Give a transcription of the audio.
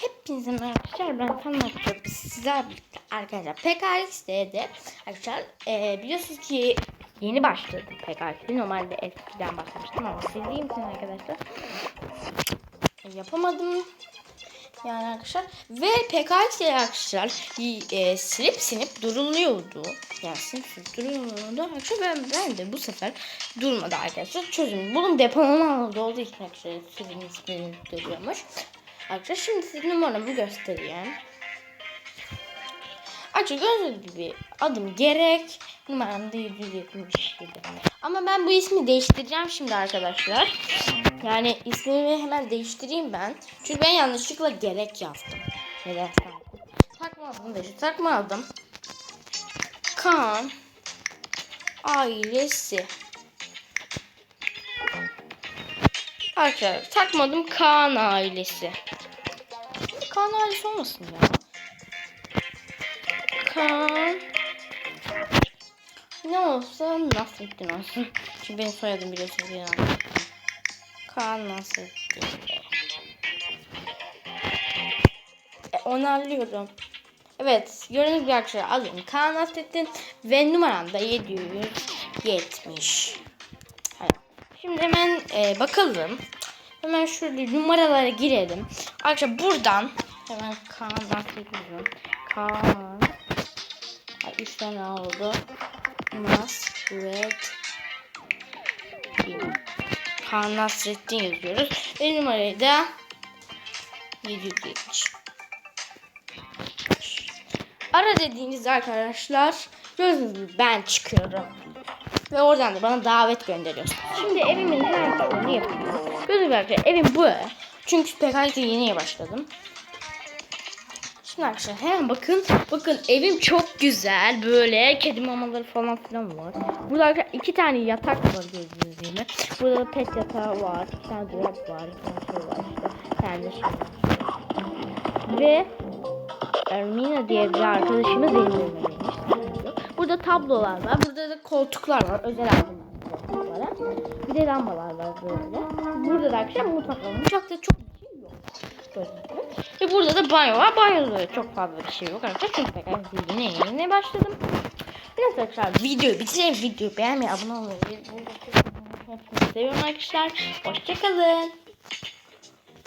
Hepinize merhaba arkadaşlar ben Tanrı Okuyup sizler birlikte arkadaşlar PKX'de arkadaşlar e, biliyorsunuz ki yeni başladım PKX'de normalde eskiden başlamıştım ama sildiğim için arkadaşlar? E, yapamadım. Yani arkadaşlar ve PKX'de arkadaşlar e, silip sinip duruluyordu. Yani silip sinip duruluyordu. Arkadaşlar ben, ben de bu sefer durmadı arkadaşlar. Çözüm. Bunun depolama olduğu için arkadaşlar silip sinip duruyormuş Arkadaşlar şimdi size numaramı göstereyim. Arkadaşlar gördüğünüz gibi adım gerek. Numaram da 777. Ama ben bu ismi değiştireceğim şimdi arkadaşlar. Yani ismimi hemen değiştireyim ben. Çünkü ben yanlışlıkla gerek yazdım. Neden Takma adım da şu takma adım. Kaan ailesi. Arkadaşlar takmadım Kaan ailesi. Kaan ailesi olmasın ya. Kaan. Ne olsa Nasrettin olsun. Çünkü benim soyadım biliyorsunuz ya. Kaan Nasrettin. E, onarlıyorum. Evet gördüğünüz gibi arkadaşlar alayım. Kaan Nasrettin ve numaram da 770. Hayır. Şimdi hemen e, bakalım. Hemen şöyle numaralara girelim. Arkadaşlar buradan hemen Kaan'dan seçiyorum. Kaan. Ay, üç tane oldu. Nasrettin. Kaan Nasrettin yazıyoruz. Ve numarayı da 770. Ara dediğinizde arkadaşlar gördüğünüz ben çıkıyorum. Ve oradan da bana davet gönderiyorsun. Şimdi evimin her türlü yapıyorum. Gibi arkadaşlar evim bu. Çünkü PKK'ya yeni başladım. Şimdi arkadaşlar hemen bakın. Bakın evim çok güzel. Böyle kedi mamaları falan filan var. Burada arkadaşlar iki tane yatak var gördüğünüz gibi. Burada da pet yatağı var. Bir tane dolap var. Bir tane şey var işte. Bir tane de şey var. Ve Ermina diye bir arkadaşımız benim evime gelmiş. Burada tablolar var. Burada da koltuklar var. Özel aldım koltuklara. Bir de lambalar var böyle. Burada da arkadaşlar mutfak var. Mutfakta çok bir şey yok. Gibi. Ve burada da banyo var. Banyoda da çok fazla bir şey yok arkadaşlar. Çünkü tekrar yeni yeni başladım. Neyse arkadaşlar videoyu bitireyim. Videoyu beğenmeyi, abone olmayı, hepinizi seviyorum arkadaşlar. Hoşçakalın.